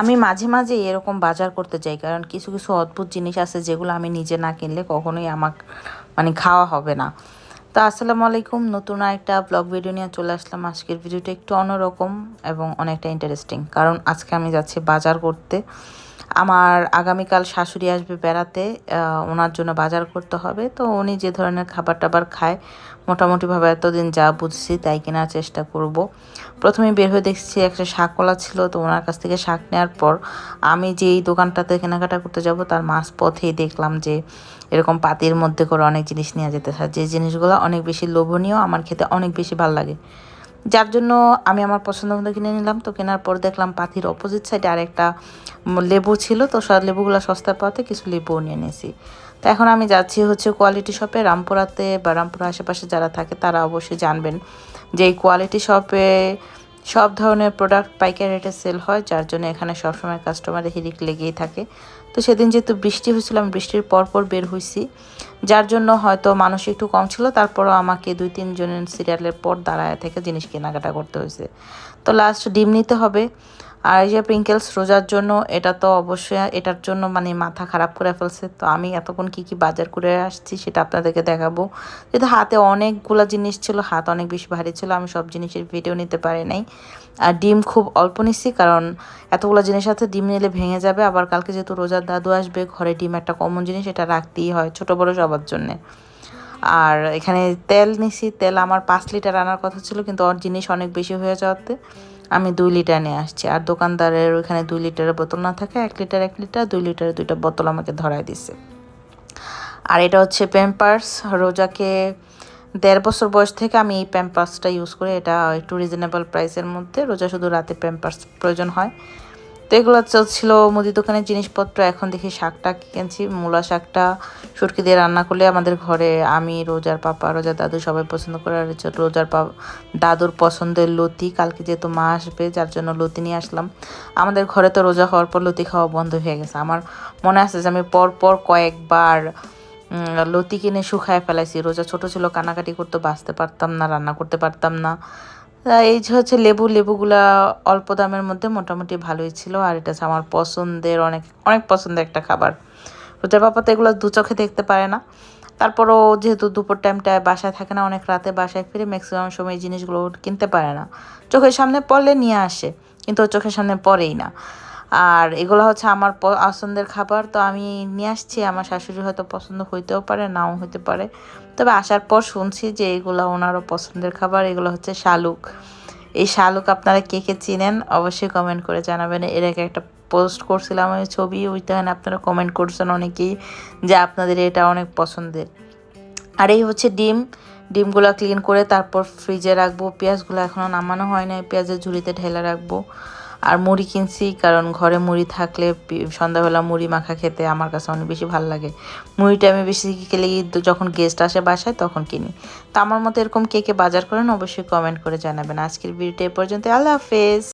আমি মাঝে মাঝে এরকম বাজার করতে যাই, কারণ কিছু কিছু অদ্ভুত জিনিস আছে যেগুলো আমি নিজে না কিনলে কখনোই আমার মানে খাওয়া হবে না। তো আসসালামু আলাইকুম, নতুন একটা ব্লগ ভিডিও নিয়ে চলে আসলাম। আজকের ভিডিওটা একটু অন্যরকম এবং অনেকটা ইন্টারেস্টিং কারণ আজকে আমি যাচ্ছি বাজার করতে। আমার আগামীকাল শাশুড়ি আসবে বেড়াতে ওনার জন্য বাজার করতে হবে। তো উনি যে ধরনের খাবার টাবার খায়, মোটামুটিভাবে এতদিন যা বুঝছি তাই কেনার চেষ্টা করব। প্রথমে বের হয়ে দেখছি একটা শাক কলা ছিল, তো ওনার কাছ থেকে শাক নেওয়ার পর আমি যেই দোকানটাতে কেনাকাটা করতে যাব, তার মাঝ পথেই দেখলাম যে এরকম পাতির মধ্যে করে অনেক জিনিস নিয়ে যেতে হয়। যে জিনিসগুলো অনেক বেশি লোভনীয়, আমার খেতে অনেক বেশি ভালো লাগে। যার জন্য আমি আমার পছন্দ মতো কিনে নিলাম। তো কেনার পর দেখলাম পাথির অপোজিট সাইডে আরেকটা উম লেবু ছিল। তো সব লেবুগুলো সস্তা পাওয়াতে কিছু লেবুও নিয়ে নিয়েছি। তো এখন আমি যাচ্ছি হচ্ছে কোয়ালিটি শপে রামপুরাতে বা রামপুরা আশেপাশে যারা থাকে তারা অবশ্যই জানবেন যে এই কোয়ালিটি শপে সব ধরনের প্রোডাক্ট পাইকারি রেটে সেল হয়, যার জন্য এখানে সবসময় কাস্টমারের হিরিক লেগেই থাকে। তো সেদিন যেহেতু বৃষ্টি হয়েছিল, আমি বৃষ্টির পর পর বের হয়েছি। যার জন্য হয়তো মানুষ একটু কম ছিল, তারপরও আমাকে দুই তিনজনের সিরিয়ালের পর দাঁড়ায় থেকে জিনিস কেনাকাটা করতে হয়েছে। তো লাস্ট ডিম নিতে হবে। আর এই যে প্রিঙ্কেলস রোজার জন্য, এটা তো অবশ্যই, এটার জন্য মানে মাথা খারাপ করে ফেলছে। তো আমি এতক্ষণ কি কি বাজার করে আসছি সেটা আপনাদেরকে দেখাবো। যেহেতু হাতে অনেকগুলো জিনিস ছিল, হাত অনেক বেশি ভারী ছিল, আমি সব জিনিসের ভিডিও নিতে পারি নাই। আর ডিম খুব অল্প নিচ্ছি, কারণ এতগুলো জিনিস সাথে ডিম নিলে ভেঙে যাবে। আবার কালকে যেহেতু রোজার দাদু আসবে, ঘরে ডিম একটা কমন জিনিস, এটা রাখতেই হয়, ছোট বড় সবার জন্যে। আর এখানে তেল নিছি, তেল আমার পাঁচ লিটার আনার কথা ছিল, কিন্তু ওর জিনিস অনেক বেশি হয়ে যাওয়াতে আমি দুই লিটার নিয়ে আসছি। আর দোকানদারের ওইখানে দুই লিটারের বোতল না থাকে, এক লিটার এক লিটার, দুই লিটারের দুইটা বোতল আমাকে ধরাই দিছে। আর এটা হচ্ছে প্যাম্পার্স রোজাকে দেড় বছর বয়স থেকে আমি এই প্যাম্পার্সটা ইউজ করি, এটা একটু রিজনেবল প্রাইসের মধ্যে, রোজা শুধু রাতে প্যাম্পার্স প্রয়োজন হয়। তো এগুলো ছিল মুদি দোকানের জিনিসপত্র, এখন দেখি শাকটা কিনছি, মূলা শাকটা, সুটকি দিয়ে রান্না করলে আমাদের ঘরে আমি, রোজার পাপা, রোজার দাদু সবাই পছন্দ করে, আর রোজার পা, দাদুর পছন্দের লতি, কালকে যেহেতু মা আসবে, যার জন্য লতি নিয়ে আসলাম। আমাদের ঘরে তো রোজা হওয়ার পর লতি খাওয়া বন্ধ হয়ে গেছে। আমার মনে আছে যে আমি পর পর কয়েকবার লতি কিনে শুকায় ফেলাইছি। রোজা ছোট ছিল কানাকাটি করতে, বাঁচতে পারতাম না, রান্না করতে পারতাম না। এই যে হচ্ছে লেবু, লেবুগুলা অল্প দামের মধ্যে মোটামুটি ভালোই ছিল, আর এটা হচ্ছে আমার পছন্দের অনেক অনেক পছন্দের একটা খাবার। রোজার বাবা তো এগুলো দু চোখে দেখতে পারে না। তারপরও যেহেতু দুপুর টাইমটায় বাসায় থাকে না, অনেক রাতে বাসায় ফিরে ম্যাক্সিমাম সময় এই জিনিসগুলো কিনতে পারে না। চোখের সামনে পড়লে নিয়ে আসে, কিন্তু চোখের সামনে পড়েই না। আর এগুলো হচ্ছে আমার পছন্দের খাবার, তো আমি নিয়ে আসছি। আমার শাশুড়ি হয়তো পছন্দ হইতেও পারে, নাও হইতে পারে। তবে আসার পর শুনছি যে এগুলো ওনারও পছন্দের খাবার, এগুলো হচ্ছে শালুক। এই শালুক আপনারা কে কে চিনেন অবশ্যই কমেন্ট করে জানাবেন। এর আগে একটা পোস্ট করছিলাম ওই ছবি ওইখানে আপনারা কমেন্ট করছেন অনেকেই যে আপনাদের এটা অনেক পছন্দের। আর এই হচ্ছে ডিম, ডিমগুলো ক্লিন করে তারপর ফ্রিজে রাখব। পেঁয়াজগুলো এখনও নামানো হয় না পেঁয়াজের ঝুড়িতে ঢেলে রাখব। আর মুড়ি কিনছি, কারণ ঘরে মুড়ি থাকলে সন্ধ্যাবেলা মুড়ি মাখা খেতে আমার কাছে অনেক বেশি ভালো লাগে। মুড়িটা আমি বেশি খেলে যখন গেস্ট আসে বাসায় তখন কিনি। তা আমার মতো এরকম কে কে বাজার করেন অবশ্যই কমেন্ট করে জানাবেন। আজকের ভিডিওটা এ পর্যন্ত আল্লাহ হাফেজ।